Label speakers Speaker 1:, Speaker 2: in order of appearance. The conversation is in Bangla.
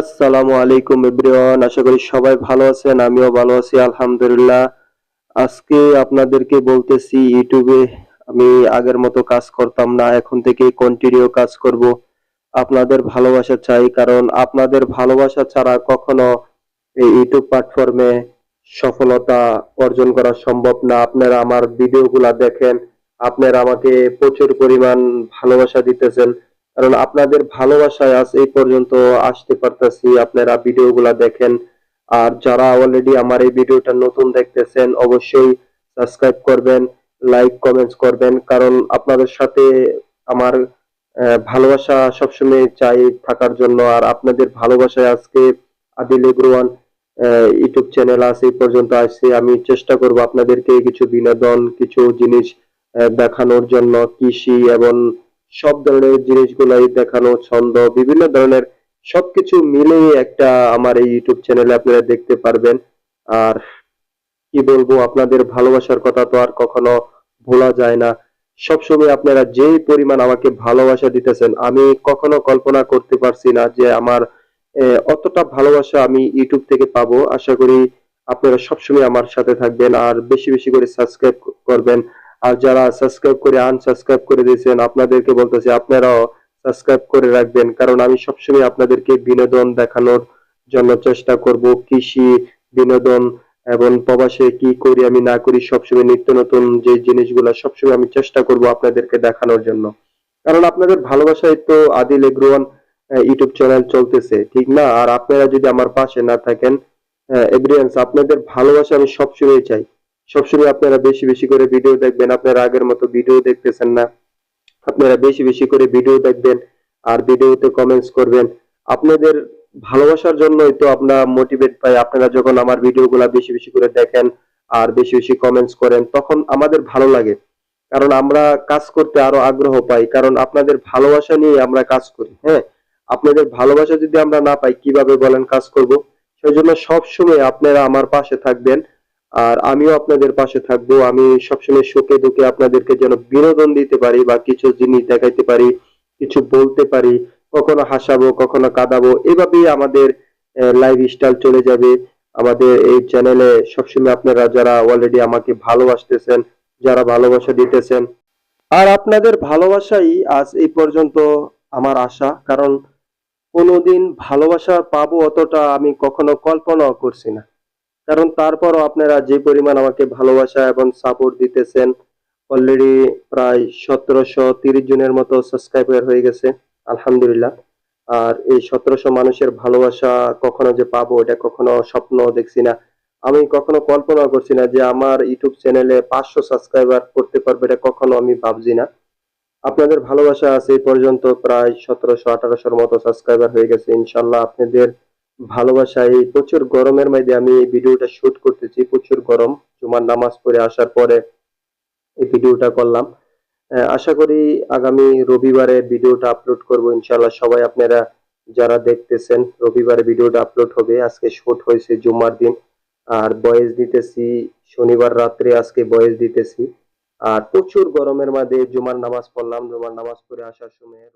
Speaker 1: আসসালামু আলাইকুম এভরিওয়ান, আশা করি সবাই ভালো আছেন, আমিও ভালো আছি, আলহামদুলিল্লাহ। আজকে আপনাদেরকে বলতেছি, ইউটিউবে আমি আগের মতো কাজ করতাম না, এখন থেকে কন্টিনিউ কাজ করব। আপনাদের ভালোবাসা চাই, কারণ আপনাদের ভালোবাসা ছাড়া কখনো এই ইউটিউব প্ল্যাটফর্মে সফলতা অর্জন করা সম্ভব না। আপনারা আমার ভিডিওগুলা দেখেন, আপনারা আমাকে প্রচুর পরিমাণ ভালোবাসা দিতেছেন। কারণ আপনাদের ভালোবাসায় আজ এই পর্যন্ত আসতে পারতেছি। আপনারা ভিডিওগুলা দেখেন। আর যারা অলরেডি আমার এই ভিডিওটা নতুন দেখতেছেন, অবশ্যই সাবস্ক্রাইব করবেন লাইক কমেন্টস করবেন। কারণ আপনাদের সাথে আমার ভালোবাসা সবসময় চাই থাকার জন্য। আর আপনাদের ভালোবাসায় আজকে আদিল এগ্রোয়ান ইউটিউব চ্যানেল আছে এই পর্যন্ত আসছে। আমি চেষ্টা করব আপনাদেরকে কিছু বিনোদন, কিছু জিনিস দেখানোর জন্য, কৃষি এবং সব ধরনের জিনিসগুলাই দেখানো, ছন্দ, বিভিন্ন ধরনের সবকিছু মিলিয়ে একটা আমার এই ইউটিউব চ্যানেলে আপনারা দেখতে পারবেন। আর কি বলব, আপনাদের ভালোবাসার কথা তো আর কখনো ভোলা যায় না। সবসময় আপনারা যেই পরিমাণ আমাকে ভালোবাসা দিতেছেন, আমি কখনো কল্পনা করতে পারছি না যে আমার অতটা ভালোবাসা আমি ইউটিউব থেকে পাবো। আশা করি আপনারা সবসময় আমার সাথে থাকবেন আর বেশি বেশি করে সাবস্ক্রাইব করবেন। আর যারা সাবস্ক্রাইব করে আনসাবস্ক্রাইব করে দিয়েছেন, আপনাদেরকে বলতেছি আপনারাও সাবস্ক্রাইব করে রাখবেন। কারণ আমি সবসময় আপনাদেরকে বিনোদন দেখানোর জন্য চেষ্টা করব। কৃষি বিনোদন এবং প্রবাসে কি করি, আমি না করি, সবসময় নিত্য নতুন যে জিনিসগুলো সবসময় আমি চেষ্টা করব আপনাদেরকে দেখানোর জন্য। কারণ আপনাদের ভালোবাসায় তো আদিল এগ্রোয়ান ইউটিউব চ্যানেল চলতেছে, ঠিক না? আর আপনারা যদি আমার পাশে না থাকেন এভরিয়ান্স আপনাদের ভালোবাসা আমি সবসময় চাই। সবসময় আপনারা বেশি বেশি করে ভিডিও দেখবেন। আপনারা আগের মতো ভিডিও দেখতেছেন না। আপনারা বেশি বেশি করে ভিডিও দেখবেন আর ভিডিওতে কমেন্টস করবেন। আপনাদের ভালোবাসার জন্যই তো আমরা মোটিভেট পাই। আপনারা যখন আমার ভিডিওগুলা বেশি বেশি করে দেখেন আর বেশি বেশি কমেন্টস করেন, তখন আমাদের ভালো লাগে। কারণ আমরা কাজ করতে আরও আগ্রহ পাই। কারণ আপনাদের ভালোবাসা নিয়ে আমরা কাজ করি হ্যাঁ? আপনাদের ভালোবাসা যদি আমরা না পাই, কীভাবে বলেন কাজ করব? সেই জন্য সবসময় আপনারা আমার পাশে থাকবেন। আর আমিও আপনাদের পাশে থাকব। আমি সবসময় সুখে দুঃখে আপনাদেরকে যেন বিনোদন দিতে পারি বা কিছু জিনিস দেখাইতে পারি, কিছু বলতে পারি, কখনো হাসাবো, কখনো কাঁদাবো, এভাবেই আমাদের লাইফ স্টাইল চলে যাবে। আমাদের এই চ্যানেলে সবসময় আপনারা যারা অলরেডি আমাকে ভালোবাসতেছেন, যারা ভালোবাসা দিতেছেন, আর আপনাদের ভালোবাসাই আজ এই পর্যন্ত আমার আশা। কারণ কোনোদিন ভালোবাসা পাবো অতটা আমি কখনো কল্পনাও করছি না। কারণ তারপরও আপনারা যে পরিমাণ আমাকে ভালোবাসা এবং সাপোর্ট দিতেছেন অলরেডি প্রায় সতেরোশো তিরিশ জনের মতো সাবস্ক্রাইবার হয়ে গেছে, আলহামদুলিল্লাহ। আর এই সতেরোশো মানুষের ভালোবাসা কখনো যে পাবো, এটা কখনো স্বপ্ন দেখছি না। আমি কখনো কল্পনা করছি না যে আমার ইউটিউব চ্যানেলে পাঁচশো সাবস্ক্রাইবার করতে পারবে, এটা কখনো আমি ভাবছি না। আপনাদের ভালোবাসা আছে এই পর্যন্ত প্রায় সতেরোশো আঠারোশোর মতো সাবস্ক্রাইবার হয়ে গেছে। ইনশাল্লাহ আপনাদের ভালোবাসায় এই প্রচুর গরমের মধ্যে আমি এই ভিডিওটা শুট করতেছি, প্রচুর গরম। জুমার নামাজ পড়ে আসার পরে এই ভিডিওটা করলাম। আশা করি আগামী রবিবারে ভিডিওটা আপলোড করব ইনশাল্লাহ সবাই আপনারা যারা দেখতেছেন, রবিবারে ভিডিওটা আপলোড হবে। আজকে শুট হয়েছে জুমার দিন, আর বয়েস দিতেছি, শনিবার রাত্রে আজকে বয়েস দিতেছি। আর প্রচুর গরমের মধ্যে জুমার নামাজ পড়লাম, জুমার নামাজ পড়ে আসার সময়